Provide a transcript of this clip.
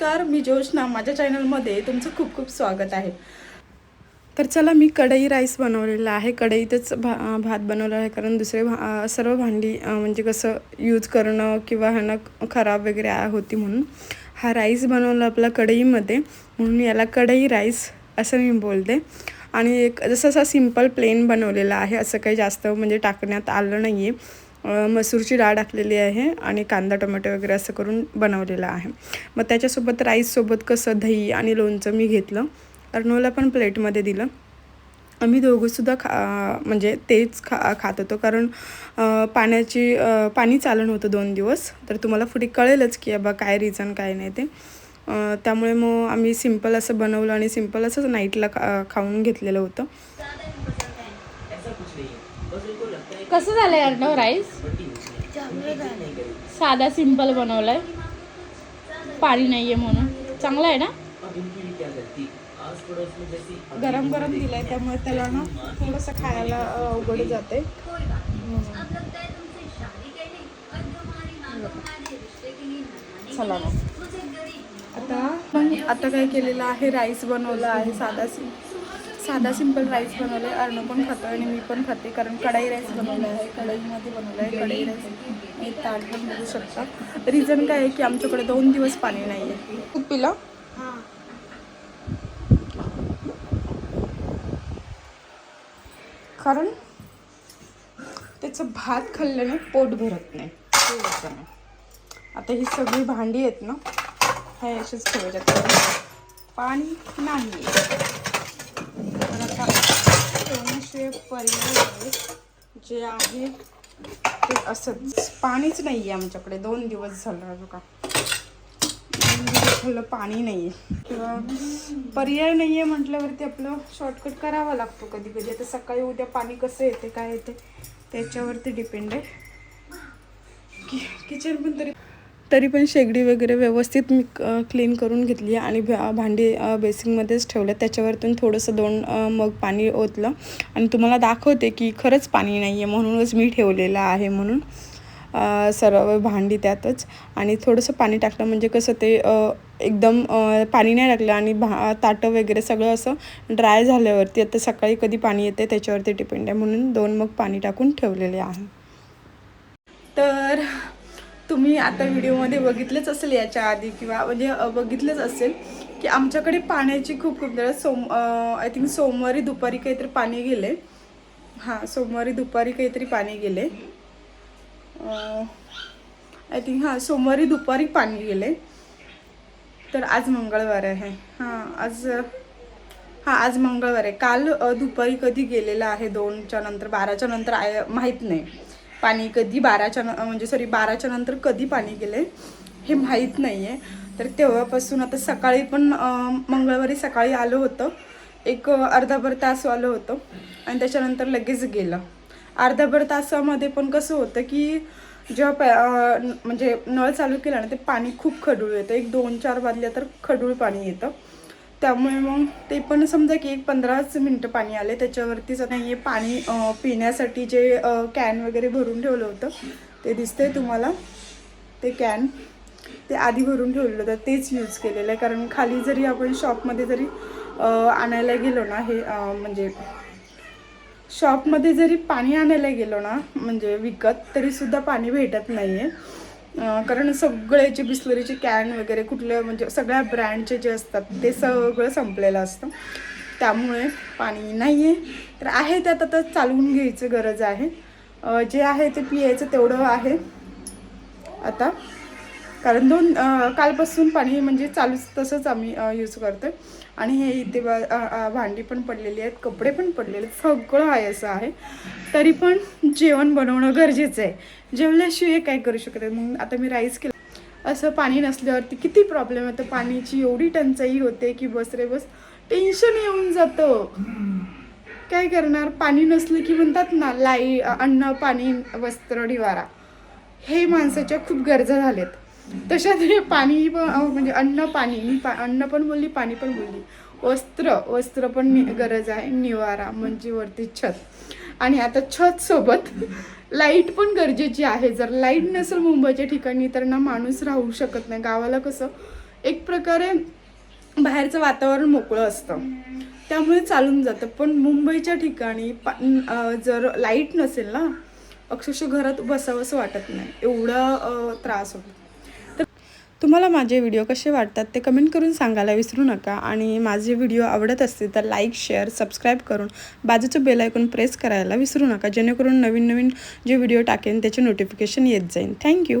नमस्कार मी जोशना माझ्या चॅनलमध्ये तुमचं खूप खूप स्वागत आहे. तर चला मी कढई राईस बनवलेला आहे. कढईतच भा भात बनवला आहे. कारण दुसरे भा सर्व भांडी म्हणजे कसं यूज करणं किंवा ह्यानं खराब वगैरे होती म्हणून हा राईस बनवला आपला कढईमध्ये. म्हणून याला कढई राईस असं मी बोलते. आणि एक जसं असा सिंपल प्लेन बनवलेला आहे असं काही जास्त म्हणजे टाकण्यात आलं नाही आहे मसूरची डाळ टाकलेली आहे आणि कांदा टोमॅटो वगैरे असं करून बनवलेलं आहे. मग त्याच्यासोबत राईससोबत कसं दही आणि लोणचं मी घेतलं. अर्नोला पण प्लेटमध्ये दिलं. आम्ही दोघंसुद्धा खा म्हणजे तेच खा खात होतो. कारण पाण्याची पाणी चालण होतं दोन दिवस. तर तुम्हाला पुढे कळेलच की बाबा काय रिझन काय नाही ते. त्यामुळे मग आम्ही सिंपल असं बनवलं आणि सिंपल असंच नाईटला खा खाऊन घेतलेलं होतं. कसं झालंय अर्णव राईस साधा सिंपल बनवलाय. पाणी नाहीये म्हणून. चांगला आहे ना? गरम गरम दिलाय त्यामुळे त्याला ना थोडंसं खायला अवघड जाते चला मग. आता आता काय केलेलं आहे? राईस बनवला आहे साधा सिंपल साधा सिंपल राईस बनवले आहे अर्ण पण खातो आणि मी पण खाते. कारण कढाई राईस बनवला आहे कढईमध्ये बनवला आहे कढाई राईस. एक ताट पण बघू शकता. रिझन काय आहे की आमच्याकडे दोन दिवस पाणी नाही आहे खूप पिलं कारण त्याचं भात खाल्ल्याने पोट भरत नाही. आता ही सगळी भांडी आहेत ना हे अशीच ठेवायच्यात पाणी नाही असे पर्याय आहे. जे आहे. ते असंच पाणीच नाही आहे आमच्याकडे. दोन दिवस झालं का दोन दिवस झालं पाणी नाही आहे किंवा पर्याय नाही आहे म्हटल्यावरती आपलं शॉर्टकट करावा लागतो कधी कधी आता सकाळी उद्या पाणी कसं येते काय येते त्याच्यावरती डिपेंड आहे. कि किचन पण तरी तरी पण शेगडी वगैरे व्यवस्थित मी क्लीन करून घेतली आणि भा- भांडी बेसिंगमध्येच ठेवलं त्याच्यावरतून थोडंसं दोन मग पाणी ओतलं. आणि तुम्हाला दाखवते की खरंच पाणी नाही आहे म्हणूनच मी ठेवलेलं आहे म्हणून सर्व भांडी त्यातच. आणि थोडंसं पाणी टाकलं म्हणजे कसं ते एकदम पाणी नाही टाकलं आणि भा ताटं वगैरे सगळं असं ड्राय झाल्यावरती आता सकाळी कधी पाणी येते त्याच्यावरती डिपेंड आहे म्हणून दोन मग पाणी टाकून ठेवलेले आहे. तर तुम्ही आता व्हिडिओमध्ये बघितलेच असेल याच्या आधी किंवा म्हणजे बघितलंच असेल की आमच्याकडे पाण्याची खूप खूप जरा सोम आय थिंक सोमवारी दुपारी काहीतरी पाणी गेले. हां सोमवारी दुपारी काहीतरी पाणी गेले. आय थिंक हां सोमवारी दुपारी पाणी गेले. तर आज मंगळवार आहे. हां आज हां आज मंगळवार आहे. काल दुपारी कधी गेलेलं आहे दोनच्या नंतर बाराच्या नंतर आय माहीत नाही. पाणी कधी बाराच्या न म्हणजे सॉरी बाराच्या नंतर कधी पाणी गेले हे माहीत नाही आहे तर तेव्हापासून आता सकाळी पण मंगळवारी सकाळी आलं होतं. एक अर्धाभर तास आलं होतं आणि त्याच्यानंतर लगेच गेलं. अर्धाभर तासामध्ये पण कसं होतं की जेव्हा पॅ म्हणजे नळ चालू केला ना ते पाणी खूप खडूळ येतं. एक दोन चार बादल्या तर खडूळ पाणी येतं. त्यामुळे मग ते पण समजा की एक पंधराच मिनटं पाणी आले त्याच्यावरतीच नाही आहे पाणी पिण्यासाठी जे कॅन वगैरे भरून ठेवलं होतं ते दिसतंय तुम्हाला. ते कॅन ते आधी भरून ठेवलेलं होतं तेच यूज केलेलं आहे. कारण खाली जरी आपण शॉपमध्ये जरी आणायला गेलो ना हे म्हणजे शॉपमध्ये जरी पाणी आणायला गेलो ना म्हणजे विकत तरीसुद्धा पाणी भेटत नाही आहे कारण सगळ्याचे बिस्लरीचे कॅन वगैरे कुठल्या म्हणजे सगळ्या ब्रँडचे जे असतात ते सगळं संपलेलं असतं. त्यामुळे पाणी नाही आहे तर आहे त्यात आता चालवून घ्यायचं गरज आहे. जे आहे ते पियायचं तेवढं आहे. आता कारण दोन कालपासून पाणी म्हणजे चालूच तसंच आम्ही यूज करतो आणि हे इथे बा- भांडी पण पडलेली आहेत कपडे पण पडलेले आहेत सगळं आहे असं आहे. तरी पण जेवण बनवणं गरजेचं आहे. जेवल्याशिवाय काय करू शकत आहे मग आता मी राईस केलं. असं पाणी नसल्यावरती किती प्रॉब्लेम येतं पाण्याची एवढी टंचाई होते की बस रे बस टेन्शन येऊन जातं. काय करणार? पाणी नसलं की म्हणतात ना लाई अन्न पाणी वस्त्र निवारा. हे माणसाच्या खूप गरजा झाल्यात. तशात हे पाणी पण म्हणजे अन्न पाणी मी पा अन्न पण बोलली पाणी पण बोलली. वस्त्र वस्त्र पण गरज आहे निवारा म्हणजे वरती छत. आणि आता छत सोबत लाइट पण गरजेची आहे. जर लाइट नसेल मुंबईच्या ठिकाणी तर ना माणूस राहू शकत नाही. गावाला कसं एक प्रकारे बाहेरचं वातावरण मोकळं असतं. त्यामुळे चालून जातं. पण मुंबईच्या ठिकाणी पा जर लाइट नसेल ना अक्षरशः घरात बसावंसं वाटत नाही. एवढा त्रास होतो. तुम्हाला माझे व्हिडिओ कसे वाटतात ते कमेंट करून सांगायला विसरू नका. आणि माझे व्हिडिओ आवडत असतील तर लाईक शेअर सबस्क्राईब करून बाजूचं बेल ऐकून प्रेस करायला विसरू नका. जेणेकरून नवीन नवीन जे व्हिडिओ टाकेन त्याचे नोटिफिकेशन येत जाईल थँक्यू